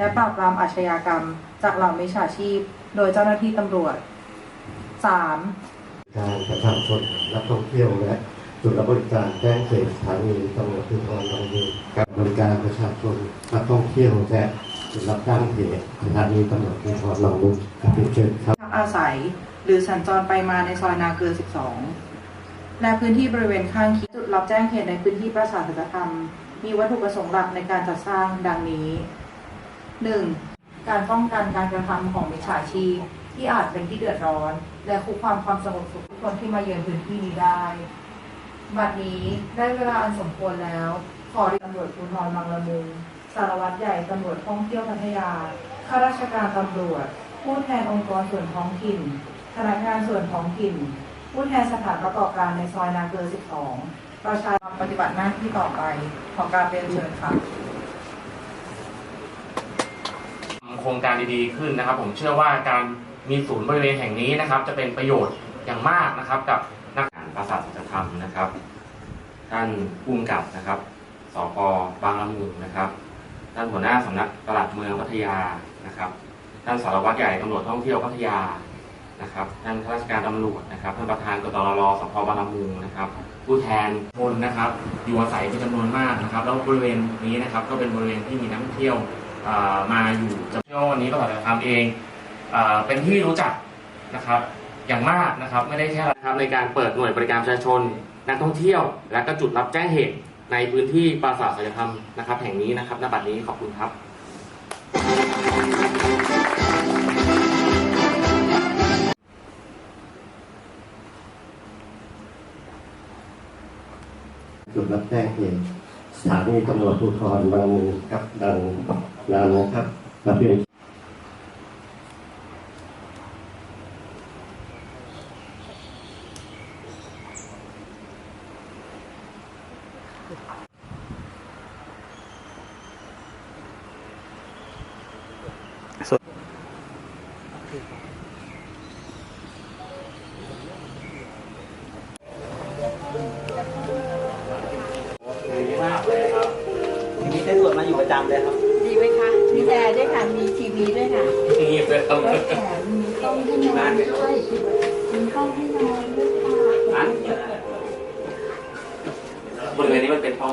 และปราบปรามอาชญากรรม จากเหล่ามิจฉาชีพ โดยเจ้าหน้าที่ตำรวจ 3. การประชาชนนักท่องเที่ยวและจุดรับบริการแจ้งเขตสถานีตำรวจภูธรบางนีการบริการประชาชนนักท่องเที่ยวและจุดรับจ้างเขตสถานีตำรวจภูธรบางนีครับเชิญครับพักอาศัยหรือสัญจรไปมาในซอยนาเกลือ 12 และพื้นที่บริเวณข้างเคียงจุดรับแจ้งเหตุในพื้นที่ประสาทสัจธรรม มีวัตถุประสงค์หลักในการจัดสร้างดังนี้ 1. การป้องกันการกระทำของมิจฉาชีพ ที่อาจเป็นที่เดือดร้อน และคุกความความสงบสุขทุกคนที่มาเยือนพื้นที่นี้ได้ บัดนี้ได้เวลาอันสมควรแล้ว ขอรียนตำรวจภูธรบางละมุงสารวัตรใหญ่ตำรวจท่องเที่ยวพัทยาข้าราชการตำรวจ ผู้แทนองค์กรส่วนท้องถิ่นพนักงานส่วนท้องถิ่น ผู้แทนสถานประกอบการในซอยนาเกลือ 12 ประชาชนปฏิบัติหน้าที่ต่อไป ขอการเรียนเชิญค่ะ โครงการดีๆขึ้นนะครับ ผมเชื่อว่าการมีศูนย์บริเวณแห่งนี้นะครับ จะเป็นประโยชน์อย่างมากนะครับ กับนักการประสาทสัจธรรมนะครับ ท่านผู้กำกับนะครับสปบางละมุงนะครับ ท่านหัวหน้าสำนักตลาดเมืองพัทยานะครับ ท่านสารวัตรใหญ่ตำรวจท่องเที่ยวพัทยานะครับ ท่านข้าราชการตำรวจนะครับ ท่านประธานกตรรสพบางละมุงนะครับ ผู้แทนคนนะครับ อยู่อาศัยเป็นจำนวนมากนะครับ แล้วบริเวณนี้นะครับ ก็เป็นบริเวณที่มีนักท่องเที่ยว มาอยู่จำเชื่อว่าวันนี้ก็อาจจะทำเองเป็นที่รู้จักนะครับอย่างมากนะครับไม่ได้แค่นะครับในการเปิดหน่วยบริการประชาชน นักท่องเที่ยว และก็จุดรับแจ้งเหตุในพื้นที่ปราสาทศัลธรรมนะครับ แห่งนี้นะครับณบัดนี้ขอบคุณครับ จุดรับแจ้งเหตุสถานีตำรวจภูธรบางนีครับดัง นานนะครับรับเรียนทีนี้ได้ตรวจมาอยู่ประจำเลยครับ ไหมคะ มีแอร์ด้วยค่ะ มีทีวีด้วยค่ะเงียบเลยครับแล้วแถมมีห้องให้นอนด้วยมีห้องให้นอนด้วยค่ะร้านบริเวณนี้มันเป็นห้อง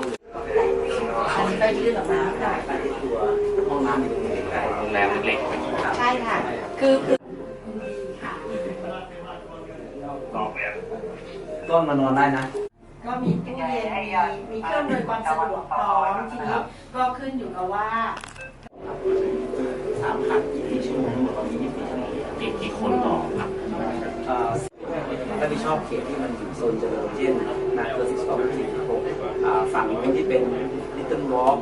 อันนี้ก็ยื่นออกมาค่ะไปที่ตัวห้องน้ำอยู่ตรงนี้ใกล้โรงแรมเล็กๆใช่ค่ะ คือคือก็มานอนได้นะก็มีตู้เย็นมีมีเครื่องอำนวยความสะดวกพร้อมทีนี้ก็ขึ้นอยู่กับว่า สามพันกี่ชั่วโมงตอนนี้ยี่สิบชั่วโมงกี่กี่คนต่อครับเอ่อรับผิดชอบเขตที่มันอยู่โซนเจริญเช่นนาเกลือสิบสองที่สิบหกฝั่งนู้ที่เป็นลิตเติ้ลวอล์ก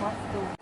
Matou.